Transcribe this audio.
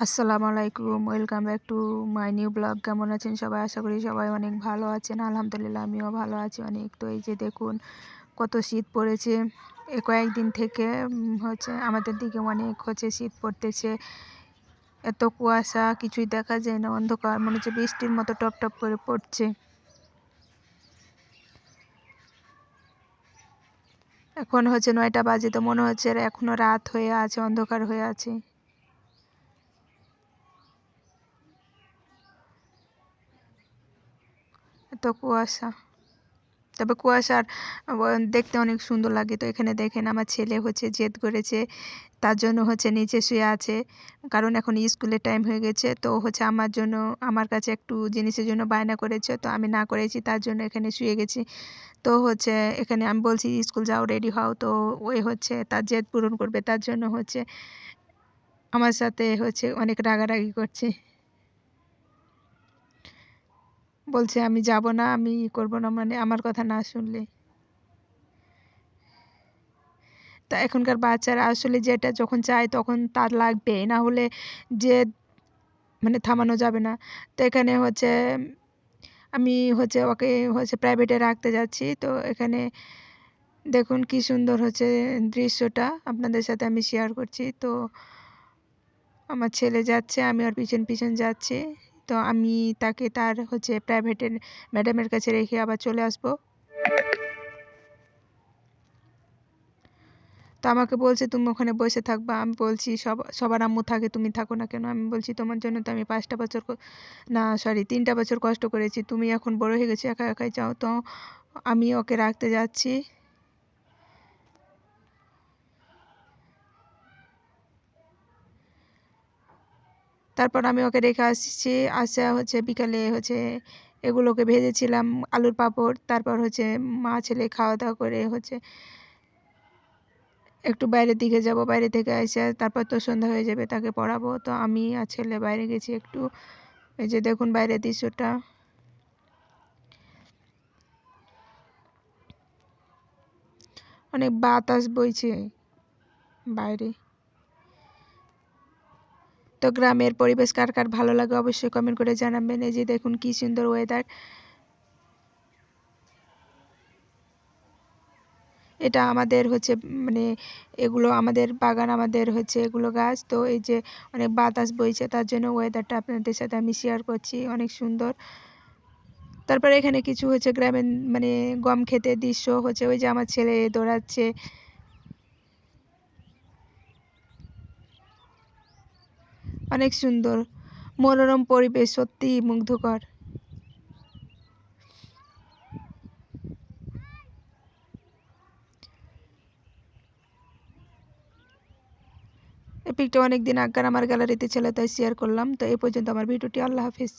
আসসালামু আলাইকুম, welcome back to my new blog. কেমন আছেন সবাই? আশা করি সবাই অনেক ভালো আছেন। আলহামদুলিল্লাহ, আমিও ভালো আছি অনেক। তো এই যে দেখুন, কত শীত পড়েছে। এ কয়েকদিন থেকে হচ্ছে আমাদের দিকে অনেক হচ্ছে শীত পড়তেছে। এত কুয়াশা, কিছুই দেখা যায় না, অন্ধকার, মনে হচ্ছে বৃষ্টির মতো টপ টপ করে পড়ছে। এখন হচ্ছে নয়টা বাজে, তো মনে হচ্ছে এখনও রাত হয়ে আছে, অন্ধকার হয়ে আছে। কুয়াশা। তবে কুয়াশার দেখতে অনেক সুন্দর লাগে। তো এখানে দেখেন আমার ছেলে হচ্ছে জেদ করেছে, তার জন্য হচ্ছে নিচে শুয়ে আছে। কারণ এখন স্কুলের টাইম হয়ে গেছে, তো হচ্ছে আমার জন্য, আমার কাছে একটু জিনিসের জন্য বায়না করেছে। তো আমি না করেছি, তার জন্য এখানে শুয়ে গেছি। তো হচ্ছে এখানে আমি বলছি, স্কুল যাও রেডি হও। তো ওই হচ্ছে তার জেদ পূরণ করবে, তার জন্য হচ্ছে আমার সাথে হচ্ছে অনেক রাগারাগি করছে। বলছে, আমি যাব না, আমি ই করব না। মানে আমার কথা না শুনলে। তা এখনকার বাচ্চারা আসলে যেটা যখন চায় তখন তার লাগবে, না হলে যে মানে থামানো যাবে না। তো এখানে হচ্ছে, আমি হচ্ছে ওকে হচ্ছে প্রাইভেটে রাখতে যাচ্ছি। তো এখানে দেখুন কি সুন্দর হচ্ছে দৃশ্যটা আপনাদের সাথে আমি শেয়ার করছি। তো আমার ছেলে যাচ্ছে, আমি ওর পিছন পিছন যাচ্ছি। তো আমি তাকে তার হচ্ছে প্রাইভেটের ম্যাডামের কাছে রেখে আবার চলে আসব। তো আমাকে বলছে, তুমি ওখানে বসে থাকবা। আমি বলছি, সব, সবার আম্মু থাকে, তুমি থাকো না কেন? আমি বলছি, তোমার জন্য তো আমি পাঁচটা বছর না সরি তিনটা বছর কষ্ট করেছি। তুমি এখন বড় হয়ে গেছো, একা একাই যাও। তো আমি ওকে রাখতে যাচ্ছি। তারপর আমি ওকে রেখে আসছি, আসা হচ্ছে বিকালে হচ্ছে এগুলোকে ভেজেছিলাম, আলুর পাঁপড়, তারপর হচ্ছে মা ছেলে খাওয়া দাওয়া করে হচ্ছে একটু বাইরের দিকে যাব, বাইরে থেকে এসে তারপর তো সন্ধ্যা হয়ে যাবে তাকে পড়াবো। তো আমি আর ছেলে বাইরে গেছি একটু। এই যে দেখুন বাইরের দৃশ্যটা। অনেক বাতাস বইছে বাইরে। তো গ্রামের পরিবেশ কার কার ভালো লাগে অবশ্যই কমেন্ট করে জানাবেন। এই যে দেখুন কি সুন্দর ওয়েদার এটা আমাদের হচ্ছে মানে এগুলো আমাদের বাগান, আমাদের হচ্ছে এগুলো গাছ। তো এই যে অনেক বাতাস বইছে, তার জন্য ওয়েদারটা আপনাদের সাথে আমি শেয়ার করছি, অনেক সুন্দর। তারপরে এখানে কিছু হচ্ছে গ্রামের মানে গম খেতে দৃশ্য হচ্ছে, ওই যে আমার ছেলে দৌড়াচ্ছে। অনেক সুন্দর। মনোরম পরিবেশ সত্যি মুগ্ধকর। এই অনেক দিন আগে আমার গ্যালারিতে ছিল, তাই শেয়ার করলাম। তো এই পর্যন্ত আমার ভিডিওটি, আল্লাহ হাফিজ।